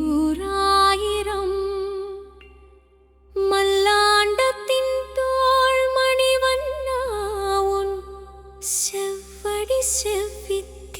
யூராயிரம் மல்லாண்டத்தின் தோள் மணிவண்ணா உன் செவ்வடி செவ்வித்திருக்காப்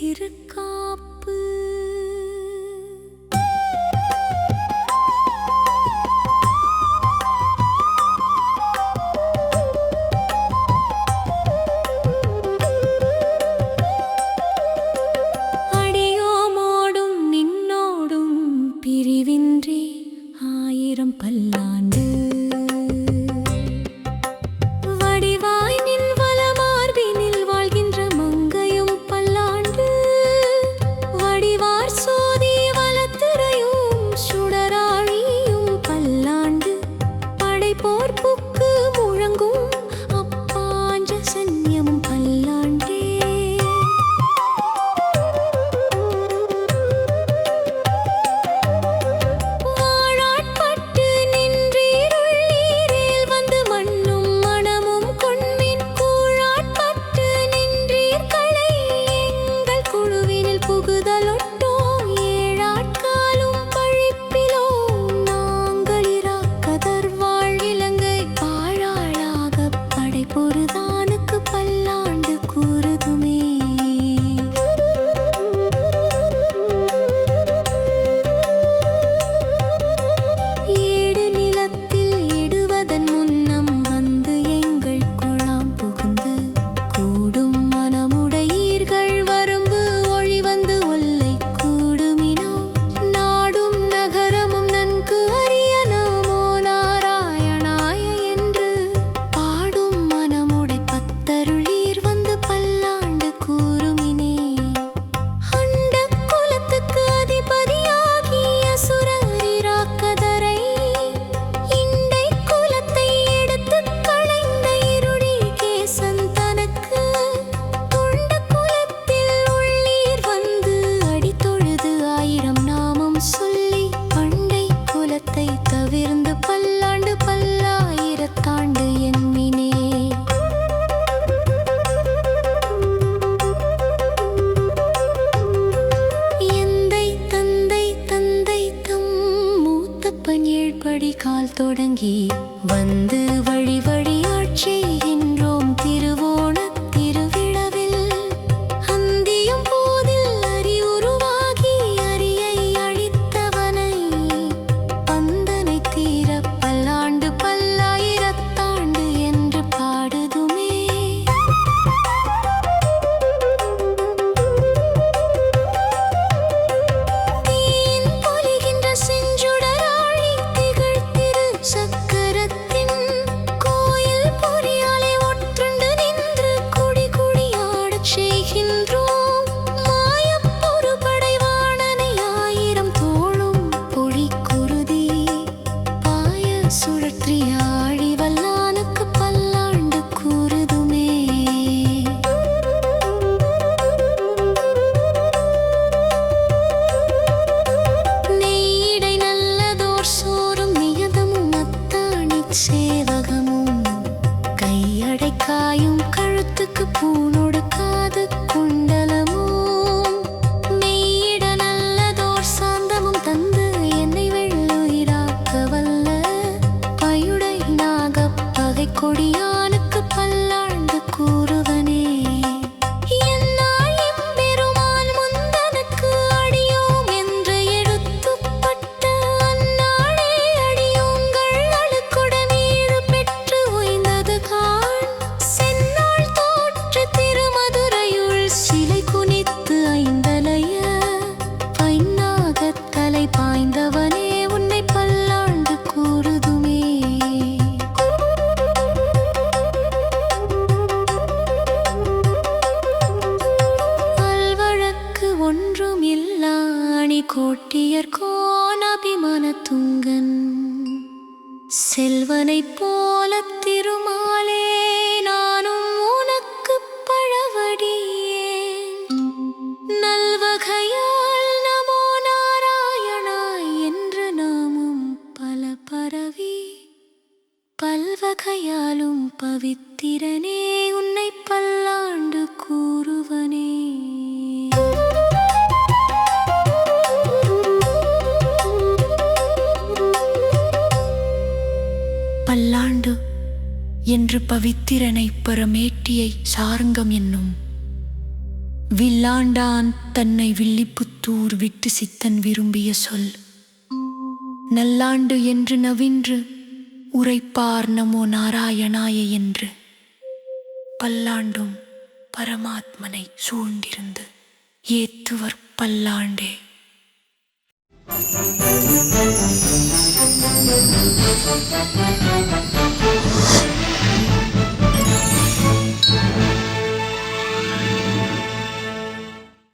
கால் தொடங்கி வந்து வழிவழி நடைக்காயும் கழுத்துக்கு பூனோடு காதுக்கு செல்வனைப் போல திருமாலே நானும் உனக்கு பழவடியே நல்வகையால் நமோ நாராயணா என்று நாமும் பல பரவி பல்வகையாலும் பவித்திரனே உன்னை பல்லாண்டு கூறு என்று பவித்திரனை பரமேட்டியை சாரங்கம் என்னும். வில்லாண்டான் தன்னை வில்லிப்புத்தூர் விட்டு சித்தன் விரும்பிய சொல். நல்லாண்டு என்று நவின்று உரைப்பார் நமோ நாராயணாய என்று. பல்லாண்டும் பரமாத்மனை சூழ்ந்திருந்து ஏத்துவர் பல்லாண்டே.